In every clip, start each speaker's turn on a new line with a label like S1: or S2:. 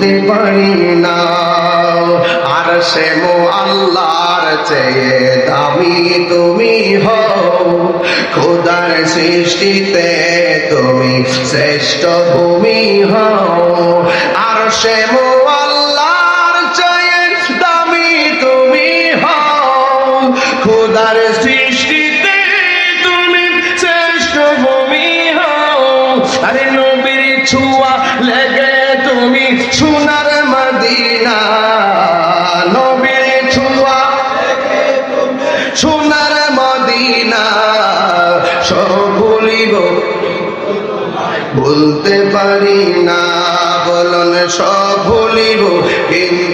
S1: ভুলতে পারি না আর সে মো আল্লাহর চেয়ে দামি তুমি হও খোদার সৃষ্টিতে তুমি শ্রেষ্ঠ ভূমি হও আর সে মো আল্লাহর চেয়ে দামি তুমি হও খোদার সৃষ্টিতে তুমি শ্রেষ্ঠ ভূমি হও আরে সোনার মদিনা নবীর ছুয়া সোনার মদিনা সব ভুলিব বলতে পারি না বলন সব ভুলিব কিন্তু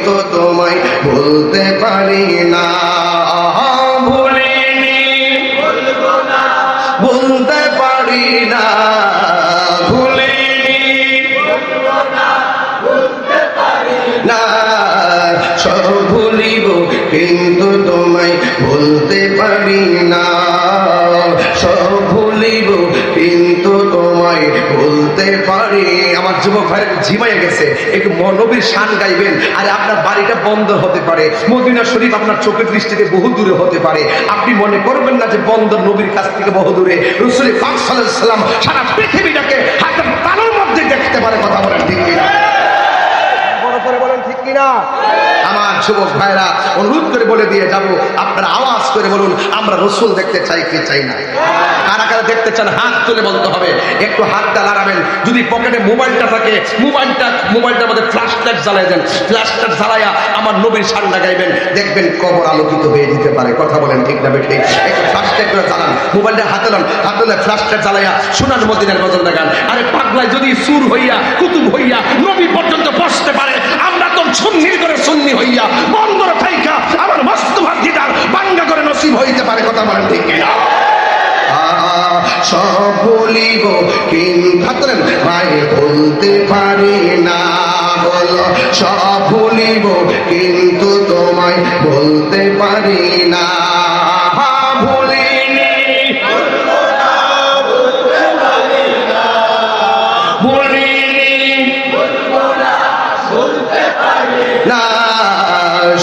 S1: ভুলতে পারি না সব ভুলিব কিন্তু তোমায় ভুলতে পারি আমার যুবক ভাই ঝিমাই গেছে একটু মনবীর শান গাইবেন আর আপনার বাড়িটা বন্ধ হতে পারে মদিনা শরীফ আপনার চোখের দৃষ্টিতে বহু দূরে হতে পারে আপনি মনে করবেন না যে বন্ধ নবীর কাছ থেকে বহু দূরে রসুল পাঁচ সালাম সারা পৃথিবীটাকে
S2: হাতে তালন
S1: আমার যুবক ভাইরা অনুরোধ করে বলে দিয়ে যাব আপনারা আওয়াজ করে বলুন আমরা রসুল দেখতে চাই কি চাই না কারা কারা দেখতে চান হাত তুলে বলতে হবে একটু হাতটা লাগাবেন যদি পকেটে মোবাইলটা থাকে মোবাইলটা মোবাইলটার মধ্যে ফ্ল্যাশ লাইট জ্বালাই দেন ফ্ল্যাশ লাইট জ্বালাইয়া আমার নবীর সান্ডা গাইবেন দেখবেন কবর আলোকিত হয়ে যেতে পারে কথা বলেন ঠিক না বেঠে একটু ফ্ল্যাশ লাইট করে জ্বালান মোবাইলটা হাতে লন হাতে ফ্ল্যাশ লাইট জ্বালাইয়া সোনার মদিনের বদল দেখান আরে পাগলায় যদি সুর হইয়া কুতুব হইয়া নবী পর্যন্ত বসতে পারে করেন ভাই বলতে পারি না বল সব ভুলিব কিন্তু তোমায় বলতে পারি না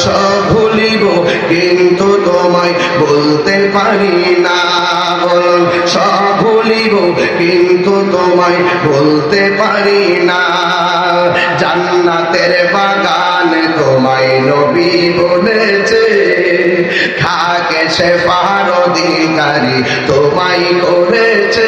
S1: সব ভুলিব কিন্তু তোমায় বলতে পারি না সব তোমায় বলতে পারি না জান্নাতের বাগান তোমায় নবী বলেছে থাকে সে অধিকারী তোমায় করেছে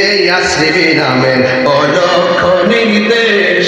S1: আসি রামের অলক্ষ নির্দেশ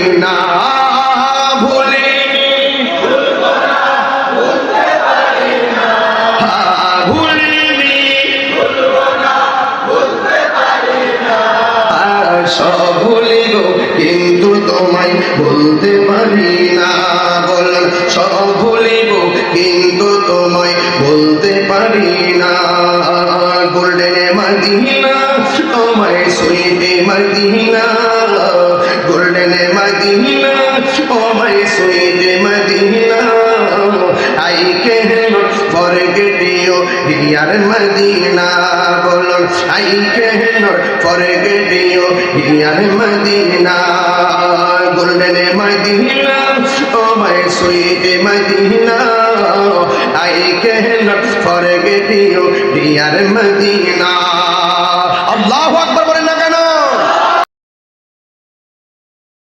S1: Madina, golden Madina, oh my sweet Madina, I cannot forget you, dear Madina, I cannot forget you, dear Madina, golden Madina, oh my sweet Madina, I cannot forget you, dear Madina.